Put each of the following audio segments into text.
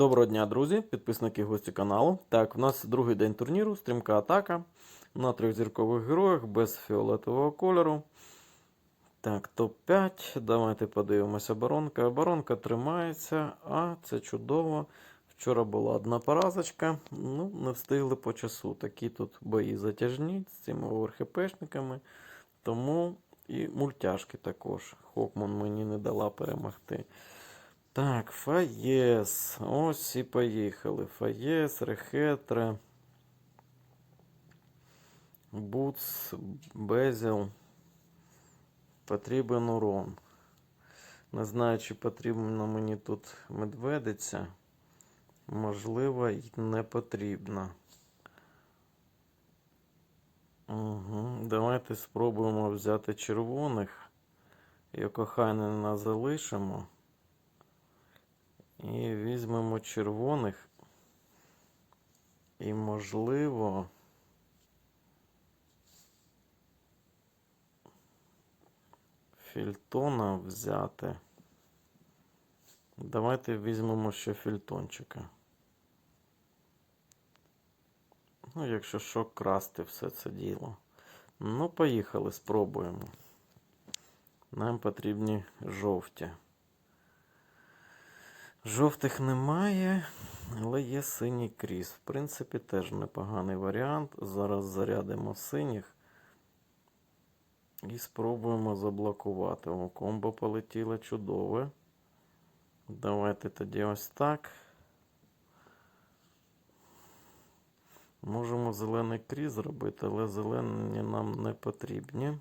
Доброго дня, друзі, підписники гості каналу. Так, в нас другий день турніру, стрімка атака на трьох зіркових героях без фіолетового кольору. Так, топ-5. Давайте подивимося. Оборонка. Оборонка тримається, а це чудово. Вчора була одна поразочка. Ну, не встигли по часу. Такі тут бої затяжні з цими ОРХПшниками. Тому і мультяшки також. Хокман мені не дала перемогти. Так, Фаєс. Ось і поїхали. Фаєс, Рехетре. Буц, Безіл. Потрібен урон. Не знаю, чи потрібно мені тут медведиця. Можливо, й не потрібно. Угу. Давайте спробуємо взяти червоних. Йокохайнена залишимо. І візьмемо червоних. І можливо. Фільтона взяти. Давайте візьмемо ще фільтончика. Ну, якщо що, красти все це діло. Ну, поїхали, спробуємо. Нам потрібні жовті. Жовтих немає, але є синій кріс. В принципі, теж непоганий варіант. Зараз зарядимо синіх і спробуємо заблокувати. О, комбо полетіло чудове. Давайте тоді ось так. Можемо зелений кріс зробити, але зелені нам не потрібні.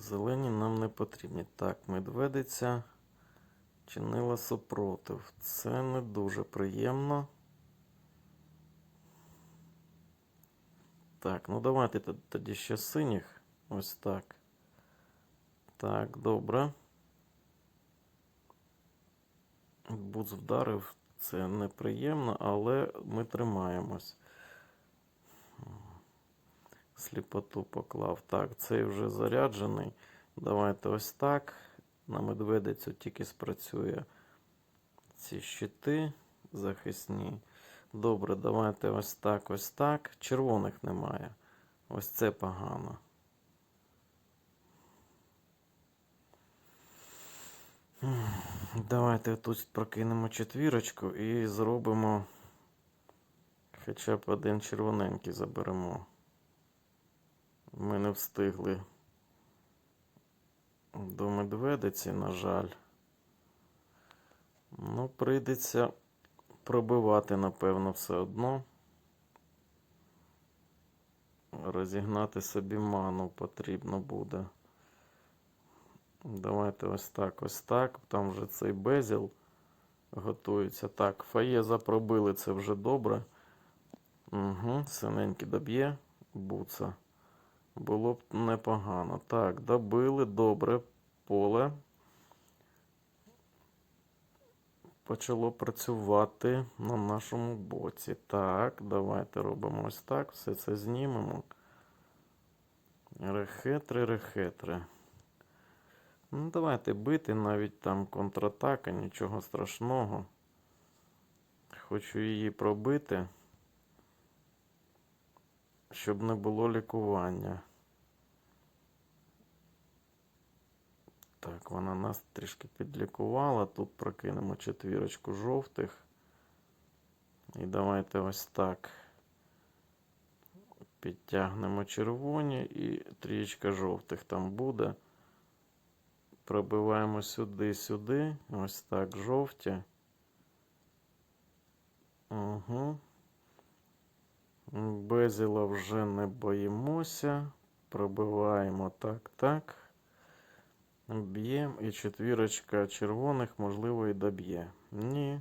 Зелені нам не потрібні. Так, медведиця чинила супротив. Це не дуже приємно. Так, ну давайте тоді ще синіх. Ось так. Так, добре. Буц вдарив. Це неприємно, але ми тримаємось. Сліпоту поклав. Так, цей вже заряджений. Давайте ось так. На медведицю тільки спрацює ці щити захисні. Добре, давайте ось так, ось так. Червоних немає. Ось це погано. Давайте тут прокинемо четвірочку і зробимо хоча б один червоненький заберемо. Ми не встигли до медведиці, на жаль. Ну, прийдеться пробивати, напевно, все одно. Розігнати собі ману потрібно буде. Давайте ось так, ось так. Там вже цей безіл готується. Так, фаєза пробили, це вже добре. Угу, Синенький доб'є, буца. Було б непогано. Так, добили добре поле. Почало працювати на нашому боці. Так, давайте робимо ось так. Все це знімемо. Рехетри, рехетри. Ну, давайте бити навіть там контратака, нічого страшного. Хочу її пробити, щоб не було лікування. Так, вона нас трішки підлікувала. Тут прокинемо четвірочку жовтих. І давайте ось так. Підтягнемо червоні і трієчка жовтих там буде. Пробиваємо сюди, сюди. Ось так, жовті. Угу. Безіла вже не боїмося. Пробиваємо так, так. Б'ємо і четвірочка червоних, можливо, і доб'є. Ні.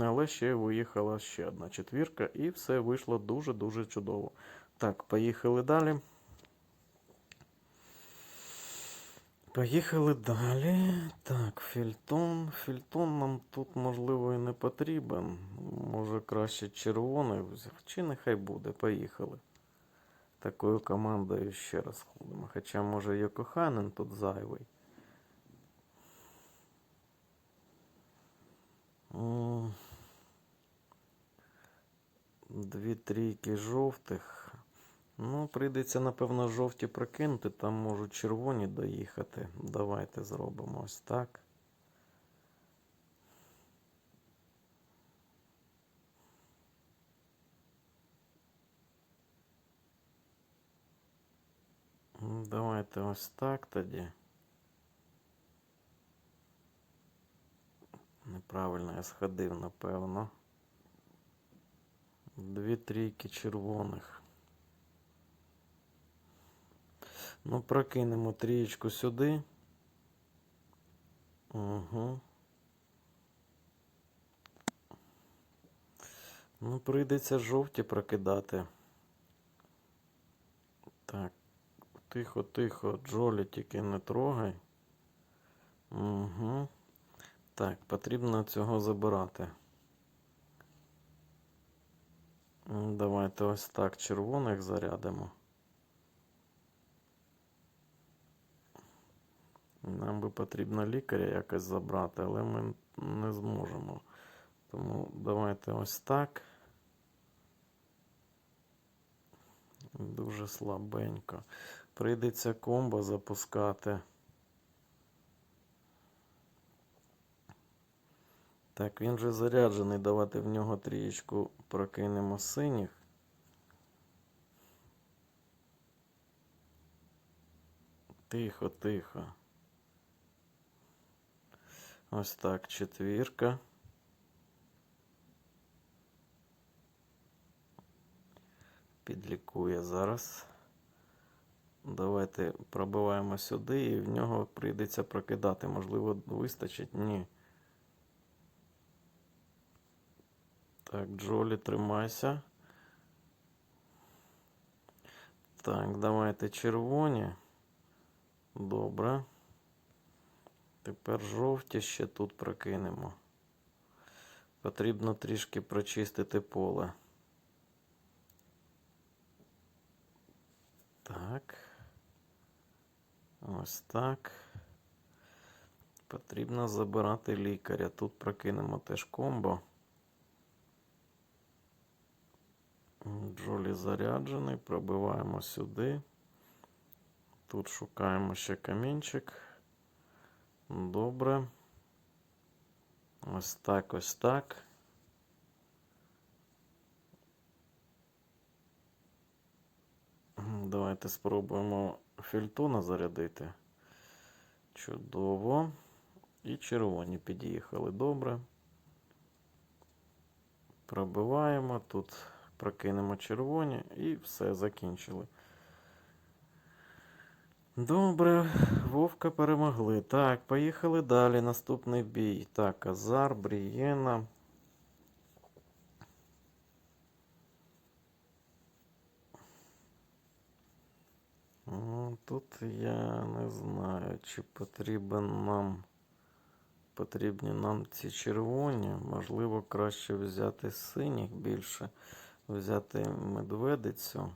Але ще виїхала ще одна четвірка, і все вийшло дуже-дуже чудово. Так, поїхали далі. Поїхали далі. Так, фільтон. Фільтон нам тут, можливо, і не потрібен. Може краще червоний. Чи нехай буде. Поїхали. Такою командою ще раз ходимо. Хоча, може, Йокоханен тут зайвий. Дві трійки жовтих. Ну, прийдеться, напевно, жовті прокинути, там можуть червоні доїхати. Давайте зробимо ось так. Давайте ось так тоді. Неправильно я сходив, напевно. Дві трійки червоних. Ну, прокинемо трієчку сюди. Угу. Ну, прийдеться жовті прокидати. Так. Тихо, тихо, Джолі, тільки не трогай. Угу. Так, потрібно цього забирати. Давайте ось так червоних зарядимо. Нам би потрібно лікаря якось забрати, але ми не зможемо. Тому давайте ось так. Дуже слабенько. Прийдеться комбо запускати. Так, він же заряджений. Давайте в нього трієчку прокинемо синіх. Тихо, тихо. Ось так, четвірка. Підлікує зараз. Давайте пробиваємо сюди, і в нього прийдеться прокидати. Можливо, вистачить? Ні. Так, Джолі, тримайся. Так, давайте червоні. Добре. Тепер жовті ще тут прокинемо. Потрібно трішки прочистити поле. Так. Ось так. Потрібно забирати лікаря. Тут прокинемо теж комбо. Джолі заряджений, пробиваємо сюди. Тут шукаємо ще камінчик. Добре. Ось так, ось так. Давайте спробуємо фільтона зарядити. Чудово. І червоні під'їхали. Добре. Пробиваємо. Тут прокинемо червоні і все, закінчили. Добре, Вовка перемогли. Так, поїхали далі. Наступний бій. Так, Азар, Брієна. Ну, Тут я не знаю, чи потрібен нам. Потрібні нам ці червоні. Можливо, краще взяти синіх більше, взяти медведицю.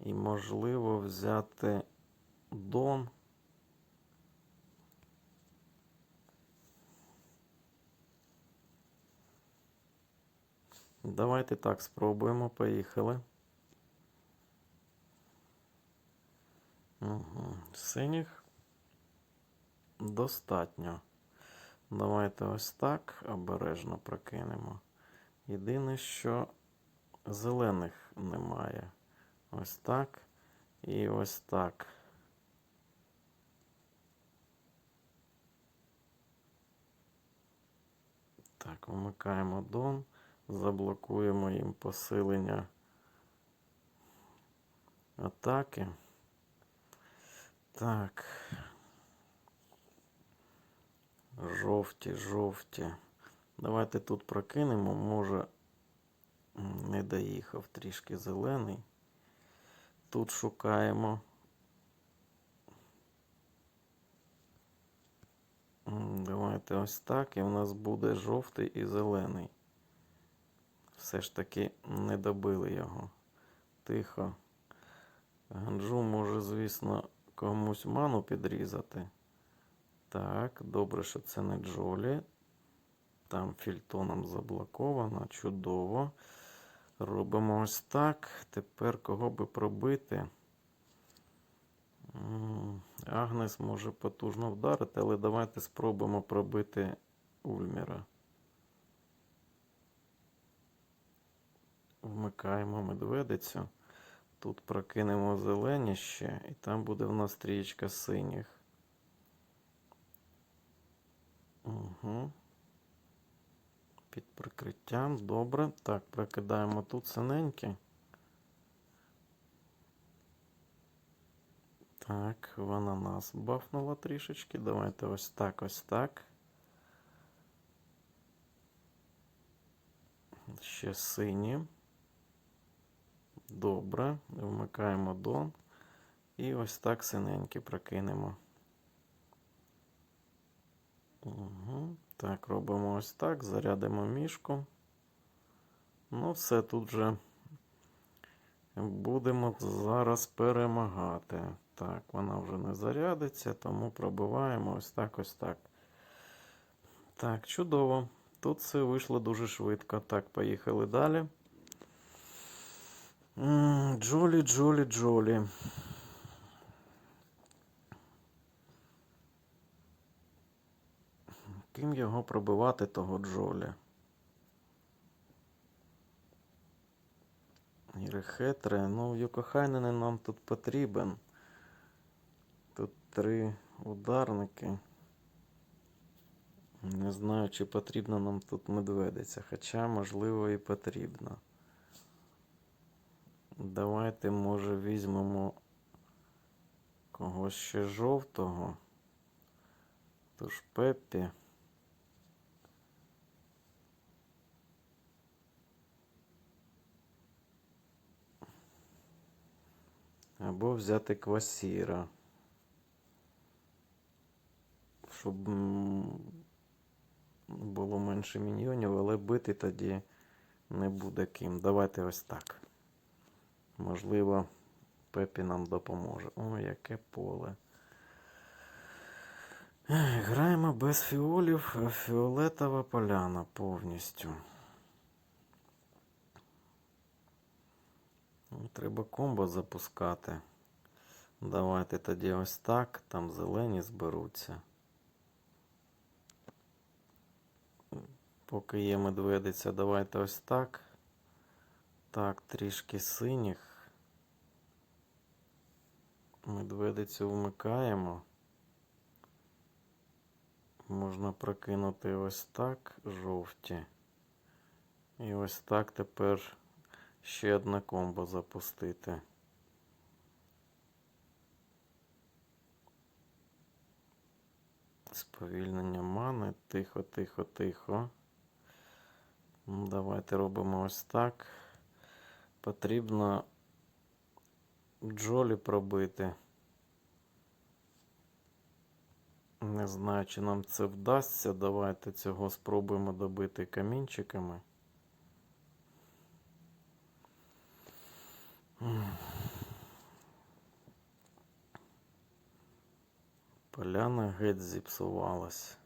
І, можливо, взяти Дон. Давайте так спробуємо. Поїхали. Угу. Синіх достатньо. Давайте ось так обережно прокинемо. Єдине, що зелених немає. Ось так і ось так. Так, вмикаємо Дон, заблокуємо їм посилення атаки. Так. Жовті, жовті. Давайте тут прокинемо, може не доїхав трішки зелений. Тут шукаємо. Давайте ось так. І в нас буде жовтий і зелений. Все ж таки не добили його. Тихо. Ганджу може, звісно, комусь ману підрізати. Так, добре, що це не Джолі. Там фільтоном заблоковано. Чудово. Робимо ось так. Тепер кого би пробити? Агнес може потужно вдарити, але давайте спробуємо пробити Ульміра. Вмикаємо медведицю. Тут прокинемо зелені ще, і там буде в нас трієчка синіх. Угу. Під прикриттям. Добре. Так, прокидаємо тут синенькі. Так, вона нас бафнула трішечки. Давайте ось так, ось так. Ще сині. Добре. Вмикаємо дон. І ось так синенькі прокинемо. Угу. Так, робимо ось так, зарядимо мішку. Ну, все тут же будемо зараз перемагати. Так, вона вже не зарядиться, тому пробиваємо ось так, ось так. Так, чудово. Тут все вийшло дуже швидко. Так, поїхали далі. Джолі, Джолі, Джолі. Ким його пробивати, того Джолі? Ірихетре, ну Йокохайнен нам тут потрібен. Три ударники. Не знаю, чи потрібна нам тут медведиця, хоча, можливо, і потрібно. Давайте, може, візьмемо когось ще жовтого. Тож Пеппі. Або взяти квасіра. Щоб було менше міньйонів, але бити тоді не буде ким. Давайте ось так. Можливо, Пепі нам допоможе. О, яке поле. Граємо без фіолів, фіолетова поляна повністю. Ну, Треба комбо запускати. Давайте тоді ось так, там зелені зберуться. Поки є медведиця, давайте ось так. Так, трішки синіх. Медведицю вмикаємо. Можна прокинути ось так жовті. І ось так тепер ще одне комбо запустити. Сповільнення мани. Тихо, тихо, тихо. Давайте робимо ось так. Потрібно Джолі пробити. Не знаю, чи нам це вдасться. Давайте цього спробуємо добити камінчиками. Поляна геть зіпсувалась.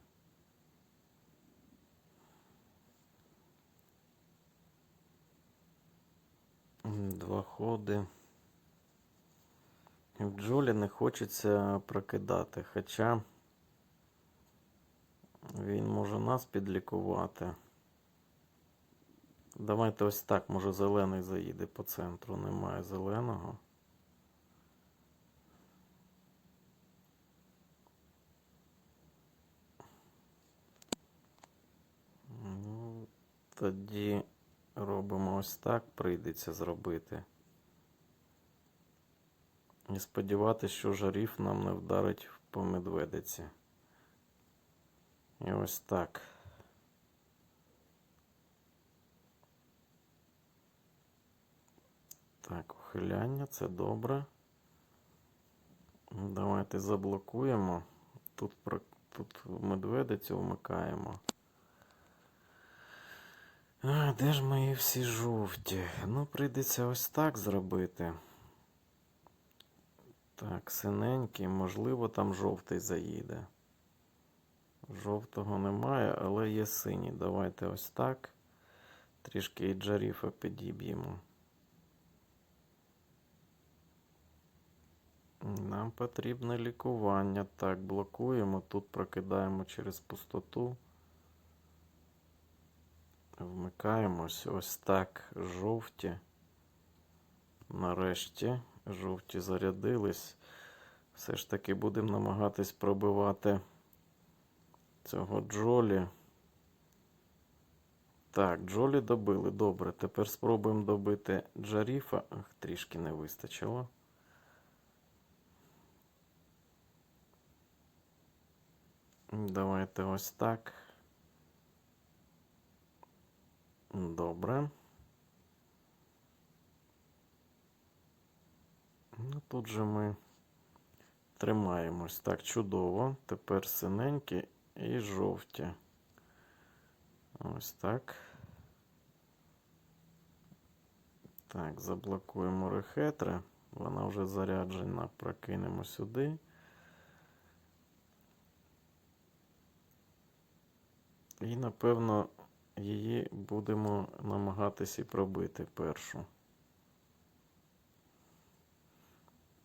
Два ходи. В Джолі не хочеться прокидати, хоча він може нас підлікувати. Давайте ось так, може зелений заїде по центру, немає зеленого. Ну, тоді робимо ось так, прийдеться зробити. І сподіватися, що жарів нам не вдарить по медведиці. І ось так. Так, ухиляння, це добре. Давайте заблокуємо. Тут, тут медведицю вмикаємо. А, де ж мої всі жовті? Ну, прийдеться ось так зробити. Так, синенький, можливо, там жовтий заїде. Жовтого немає, але є синій. Давайте ось так. Трішки і джаріфа підіб'ємо. Нам потрібне лікування. Так, блокуємо. Тут прокидаємо через пустоту. Вмикаємось. Ось так. Жовті. Нарешті. Жовті зарядились. Все ж таки будемо намагатись пробивати цього Джолі. Так, Джолі добили. Добре. Тепер спробуємо добити Джаріфа. Ах, трішки не вистачило. Давайте ось так. Добре. Ну, тут же ми тримаємось. Так, чудово. Тепер синенькі і жовті. Ось так. Так, заблокуємо рехетри. Вона вже заряджена. Прокинемо сюди. І, напевно, її будемо намагатися пробити першу.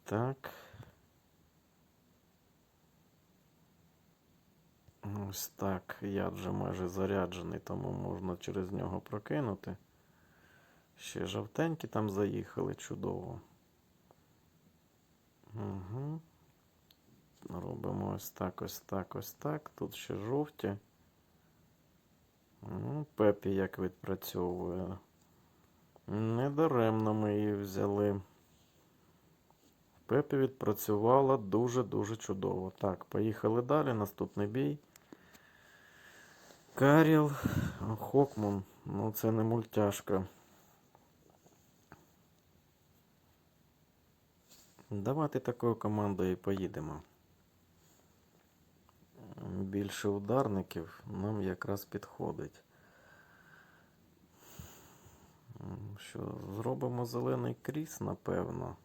Так. Ось так. Я вже майже заряджений, тому можна через нього прокинути. Ще жовтенькі там заїхали чудово. Угу. Робимо ось так, ось так, ось так. Тут ще жовті. Ну, Пепі як відпрацьовує. Недаремно ми її взяли. Пепі відпрацювала дуже-дуже чудово. Так, поїхали далі. Наступний бій. Каріл, Хокмун. Ну, це не мультяшка. Давайте такою командою і поїдемо. Більше ударників нам якраз підходить. Що, зробимо зелений кріс, напевно.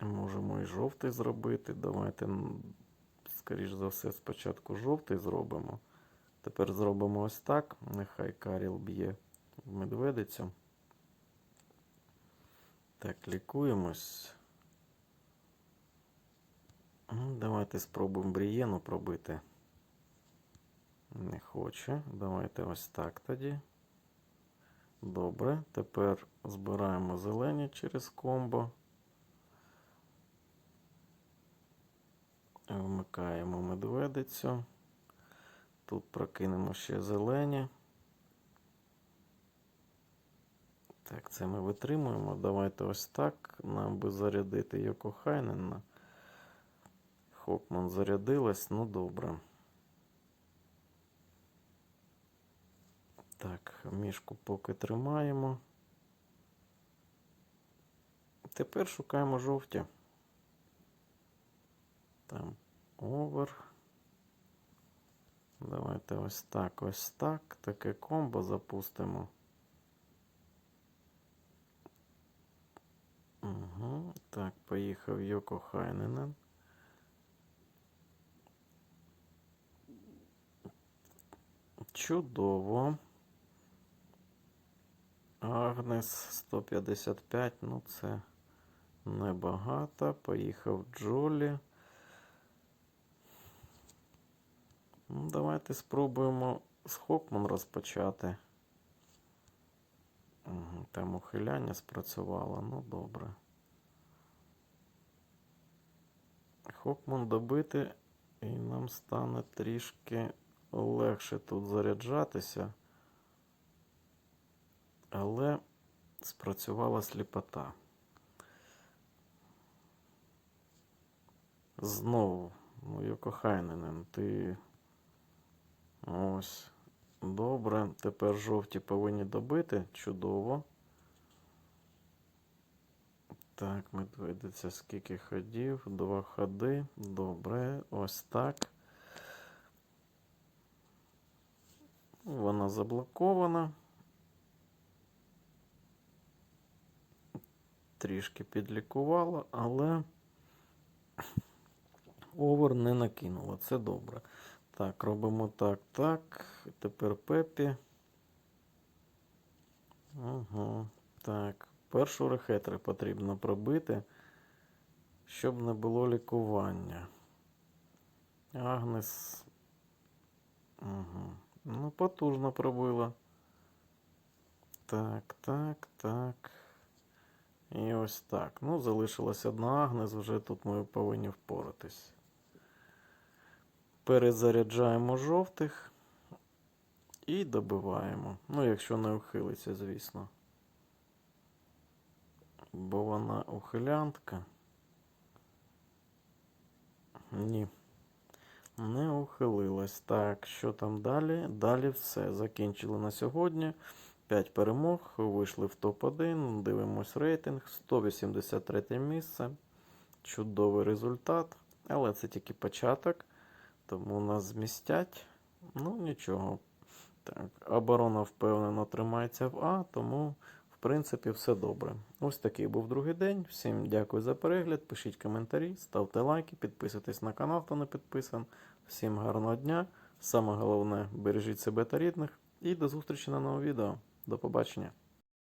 Можемо і жовтий зробити. Давайте, скоріш за все, спочатку жовтий зробимо. Тепер зробимо ось так. Нехай Каріл б'є в медведицю. Так, лікуємось. Ну, Давайте спробуємо Брієну пробити. Не хоче. Давайте ось так тоді. Добре. Тепер збираємо зелені через комбо. Вмикаємо медведицю. Тут прокинемо ще зелені. Так, це ми витримуємо. Давайте ось так. Нам би зарядити Йоко Хайнена. Хокман зарядилась, ну добре. Так, мішку поки тримаємо. Тепер шукаємо жовті. Там овер. Давайте ось так, ось так. Таке комбо запустимо. Угу. Так, поїхав Йоко Хайненен. Чудово. Агнес 155, ну це небагато. Поїхав Джолі. Ну, давайте спробуємо з Хокман розпочати. Там ухиляння спрацювало, ну добре. Хокман добити, і нам стане трішки легше тут заряджатися. Але спрацювала сліпота. Знову, ну, Йокохайненен, ти ось. Добре. Тепер жовті повинні добити. Чудово. Так, медведиця скільки ходів? Два ходи. Добре. Ось так. Вона заблокована. Трішки підлікувала, але овер не накинула. Це добре. Так, робимо так, так. Тепер Пепі. Угу. Так. Першу рехетру потрібно пробити, щоб не було лікування. Агнес. Угу. Ну, потужно пробила. Так, так, так. І ось так. Ну, залишилась одна Агнес, вже тут ми повинні впоратись. Перезаряджаємо жовтих і добиваємо. Ну, якщо не ухилиться, звісно. Бо вона ухилянтка. Ні. Не ухилилась. Так, що там далі? Далі все. Закінчили на сьогодні. 5 перемог. Вийшли в топ-1. Дивимось рейтинг. 183 місце. Чудовий результат. Але це тільки початок. Тому нас змістять. Ну, нічого. Так, оборона впевнено тримається в А, тому, в принципі, все добре. Ось такий був другий день. Всім дякую за перегляд. Пишіть коментарі, ставте лайки, підписуйтесь на канал, хто не підписан. Всім гарного дня. Саме головне, бережіть себе та рідних. І до зустрічі на новому відео. До побачення.